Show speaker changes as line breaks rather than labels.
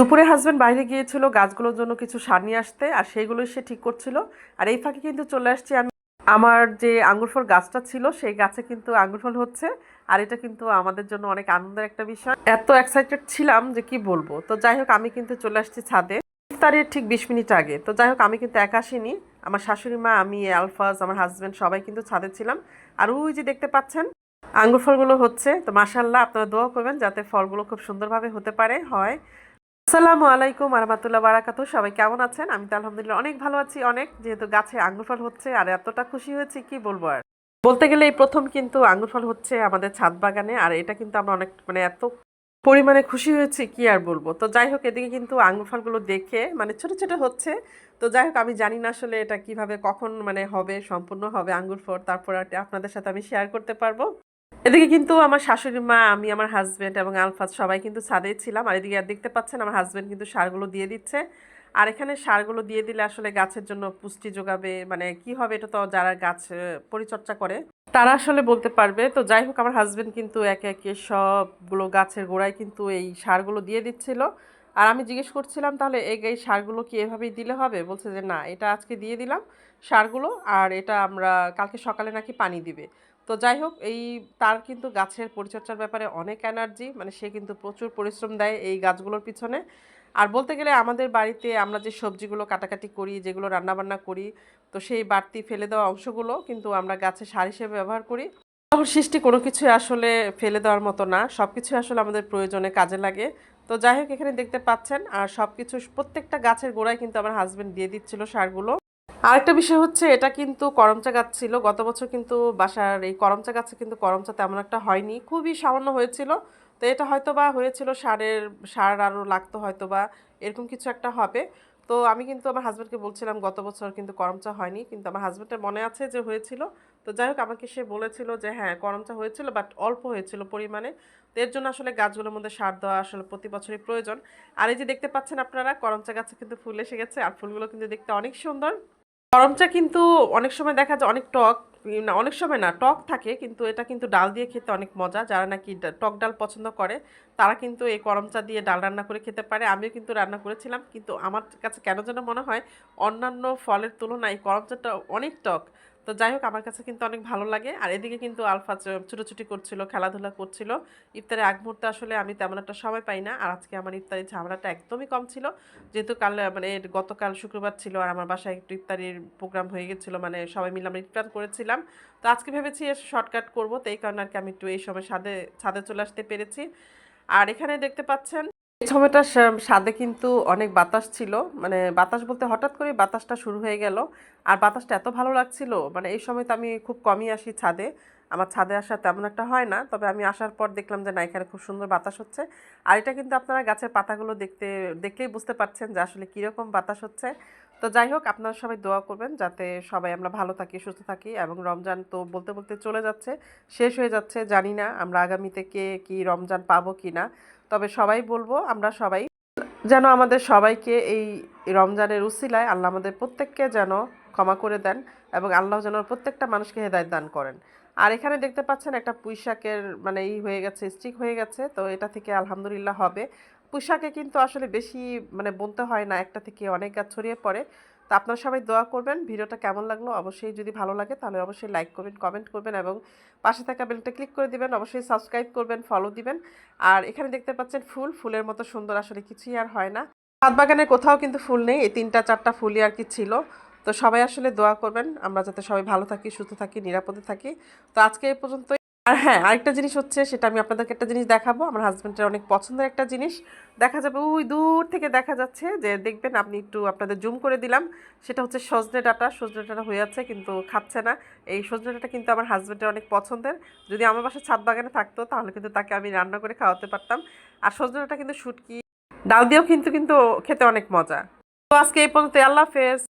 দুপুরে হাজবেন্ড বাইরে গিয়েছিল, গাছগুলোর জন্য কিছু সার নিয়ে আসতে, আর সেইগুলোই সে ঠিক করছিল। আর এই ফাঁকে কিন্তু চলে আসছি আমি। আমার যে আঙ্গুর ফল গাছটা ছিল, সেই গাছে কিন্তু আঙ্গুর ফল হচ্ছে, আর এটা কিন্তু আমাদের জন্য অনেক আনন্দের একটা বিষয়। এত এক্সাইটেড ছিলাম যে কি বলব। তো যাই হোক, আমি কিন্তু চলে আসছি ছাদে। ইফতারের ঠিক বিশ মিনিট আগে। তো যাই হোক, আমি কিন্তু একা আসিনি। আমার শাশুড়ি মা, আমি, আলফাজ, আমার হাজবেন্ড সবাই কিন্তু ছাদে ছিলাম। আর ওই যে দেখতে পাচ্ছেন আঙ্গুর ফলগুলো হচ্ছে। তো মাসাল্লাহ আপনারা দোয়া করবেন যাতে ফলগুলো খুব সুন্দরভাবে হতে পারে, হয়। আসসালামু আলাইকুম আরহামতুল্লাহ বারাকাতু সবাই কেমন আছেন? আমি তো আলহামদুলিল্লাহ অনেক ভালো আছি। অনেক যেহেতু গাছে আঙ্গুর ফল হচ্ছে, আর এতটা খুশি হয়েছি, কি বলব আর? বলতে গেলে এই প্রথম কিন্তু আঙ্গুর ফল হচ্ছে আমাদের ছাদ বাগানে, আর এটা কিন্তু আমরা অনেক মানে এত পরিমাণে খুশি হয়েছি, কি আর বলব? তো যাই হোক, এদিকে কিন্তু আঙ্গুর ফলগুলো দেখে মানে ছোট ছোট হচ্ছে। তো যাই হোক, আমি জানি না আসলে এটা কীভাবে, কখন মানে হবে, সম্পূর্ণ হবে আঙ্গুর ফল। তারপর আপনাদের সাথে আমি শেয়ার করতে পারব। এদিকে কিন্তু আমার শাশুড়ি মা, আমি, আমার হাজবেন্ড এবং আলফাজ সবাই কিন্তু ছাদেই ছিলাম। আর এদিকে আর দেখতে পাচ্ছেন, আমার হাজবেন্ড কিন্তু সারগুলো দিয়ে দিচ্ছে। আর এখানে সারগুলো দিয়ে দিলে আসলে গাছের জন্য পুষ্টি যোগাবে মানে কি হবে এটা তো যারা গাছ পরিচর্যা করে, তারা আসলে বলতে পারবে। তো যাই হোক, আমার হাজবেন্ড কিন্তু একে একে সবগুলো গাছের গোড়ায় কিন্তু এই সারগুলো দিয়ে দিচ্ছিল। আর আমি জিজ্ঞেস করছিলাম, তাহলে এই এই সারগুলো কি এভাবেই দিলে হবে? বলছে যে, না, এটা আজকে দিয়ে দিলাম সারগুলো, আর এটা আমরা কালকে সকালে নাকি পানি দিবে। তো যাই হোক, এই তার কিন্তু গাছের পরিচর্যার ব্যাপারে অনেক এনার্জি মানে সে কিন্তু প্রচুর পরিশ্রম দেয় এই গাছগুলোর পিছনে। আর বলতে গেলে আমাদের বাড়িতে আমরা যে সবজিগুলো কাটাকাটি করি, যেগুলো রান্নাবান্না করি, তো সেই বাড়তি ফেলে দেওয়া অংশগুলো কিন্তু আমরা গাছে সার হিসেবে ব্যবহার করি। সৃষ্টি কোনো কিছু আসলে ফেলে দেওয়ার মতো না সব কিছু আসলে আমাদের প্রয়োজনে কাজে লাগে। তো যাই হোক, এখানে দেখতে পাচ্ছেন, আর সব কিছু প্রত্যেকটা গাছের গোড়ায় কিন্তু আমার হাজব্যান্ড দিয়ে দিচ্ছিল সারগুলো। আরেকটা বিষয় হচ্ছে, এটা কিন্তু করমচা গাছ ছিল। গত বছর কিন্তু বাসার এই করমচা গাছে কিন্তু করমচা তেমন একটা হয়নি। খুবই সামান্য হয়েছিল। তো এটা হয়তো বা হয়েছিল, সারের, সার আরও লাগতো হয়তো বা এরকম কিছু একটা হবে। তো আমি কিন্তু আমার হাজব্যান্ডকে বলছিলাম, গত বছর কিন্তু করমচা হয়নি। কিন্তু আমার হাজব্যান্ডের মনে আছে যে হয়েছিল। তো যাই হোক, আমাকে সে বলেছিল যে হ্যাঁ করমচা হয়েছিল বাট অল্প হয়েছিল পরিমাণে। তো এর জন্য আসলে গাছগুলোর মধ্যে সার দেওয়া আসলে প্রতি বছরই প্রয়োজন। আর এই যে দেখতে পাচ্ছেন আপনারা, করমচা গাছে কিন্তু ফুল এসে গেছে। আর ফুলগুলো কিন্তু দেখতে অনেক সুন্দর। করমচা কিন্তু অনেক সময় দেখা যায়, অনেক টক, না, অনেক সময় না, টক থাকে, কিন্তু এটা কিন্তু ডাল দিয়ে খেতে অনেক মজা। যারা নাকি টক ডাল পছন্দ করে, তারা কিন্তু এই করমচা দিয়ে ডাল রান্না করে খেতে পারে। আমিও কিন্তু রান্না করেছিলাম, কিন্তু আমার কাছে কেন যেন মনে হয়, অন্যান্য ফলের তুলনায় এই করমচাটা অনেক টক। তো যাই হোক, আমার কাছে কিন্তু অনেক ভালো লাগে। আর এদিকে কিন্তু আলফা ছুটোছুটি করছিল, খেলাধুলা করছিল। ইফতারের আগ মুহূর্তে আসলে আমি তেমন একটা সময় পাই না। আর আজকে আমার ইফতারের ঝামেলাটা একদমই কম ছিল। যেহেতু কাল মানে গতকাল শুক্রবার ছিল আর আমার বাসায় একটু ইফতারির প্রোগ্রাম হয়ে গেছিল মানে সবাই মিলে আমরা ইফতার করেছিলাম। তো আজকে ভেবেছি এসে শর্টকাট করব। তো এই কারণে আর কি আমি একটু এই সময় ছাদে ছাদে চলে আসতে পেরেছি। আর এখানে দেখতে পাচ্ছেন এই সময়টা স্বাদে কিন্তু অনেক বাতাস ছিল। মানে বাতাস বলতে হঠাৎ করে বাতাসটা শুরু হয়ে গেল। আর বাতাসটা এত ভালো লাগছিল মানে এই সময় তো আমি খুব কমই আসি ছাদে। আমার ছাদে আসা তেমন একটা হয় না, তবে আমি আসার পর দেখলাম যে না, এখানে খুব সুন্দর বাতাস হচ্ছে। আর এটা কিন্তু আপনারা গাছের পাতাগুলো দেখতে, দেখলেই বুঝতে পারছেন যে আসলে কীরকম বাতাস হচ্ছে। তো যাই হোক, আপনারা সবাই দোয়া করবেন যাতে সবাই আমরা ভালো থাকি, সুস্থ থাকি এবং রমজান তো বলতে বলতে চলে যাচ্ছে, শেষ হয়ে যাচ্ছে, জানি না আমরা আগামীতে কে কি রমজান পাবো কি না। তবে সবাই বলব, আমরা সবাই যেন আমাদের সবাইকে এই রমজানের উসিলায় আল্লাহ আমাদের প্রত্যেককে যেন ক্ষমা করে দেন এবং আল্লাহ যেন প্রত্যেকটা মানুষকে হেদায়ত দান করেন। আর এখানে দেখতে পাচ্ছেন একটা পুঁইশাকের মানে ই হয়ে গেছে, স্টিক হয়ে গেছে, তো এটা থেকে আলহামদুলিল্লাহ হবে। পুঁইশাকে কিন্তু আসলে বেশি মানে বলতে হয় না, একটা থেকে অনেক গাছ ছড়িয়ে পড়ে। তো আপনারা সবাই দোয়া করবেন, ভিডিওটা কেমন লাগল অবশ্যই যদি ভালো লাগে তাহলে অবশ্যই লাইক করবেন, কমেন্ট করবেন এবং পাশে থাকা বেলটা ক্লিক করে দিবেন, অবশ্যই সাবস্ক্রাইব করবেন, ফলো দিবেন। আর এখানে দেখতে পাচ্ছেন ফুল, ফুলের মতো সুন্দর আসলে কিছুই আর হয় না। ছাদ বাগানে কোথাও কিন্তু ফুল নেই, এই তিনটা চারটা ফুলই আর কি ছিল। তো সবাই আসলে দোয়া করবেন, আমরা যাতে সবাই ভালো থাকি, সুস্থ থাকি, নিরাপদে থাকি। তো আজকে এই পর্যন্তই। আর হ্যাঁ আরেকটা জিনিস হচ্ছে সেটা আমি আপনাদেরকে একটা জিনিস দেখাবো। আমার হাজব্যান্ডের অনেক পছন্দের একটা জিনিস। দেখা যাবে ওই দূর থেকে দেখা যাচ্ছে যে দেখবেন আপনি একটু আপনাদের জুম করে দিলাম। সেটা হচ্ছে সজনে ডাটা। সজনে ডাটা হয়ে আছে কিন্তু খাচ্ছে না। এই সজনে ডাটা কিন্তু আমার হাজব্যান্ডের অনেক পছন্দের। যদি আমার বাসায় ছাদ বাগানে থাকতো তাহলে কিন্তু তাকে আমি রান্না করে খাওয়াতে পারতাম। আর সজনে ডাটা কিন্তু শুটকি। ডাল দিয়েও কিন্তু কিন্তু খেতে অনেক মজা। তো আজকে এই পর্যন্ত আল্লাহ হাফেজ।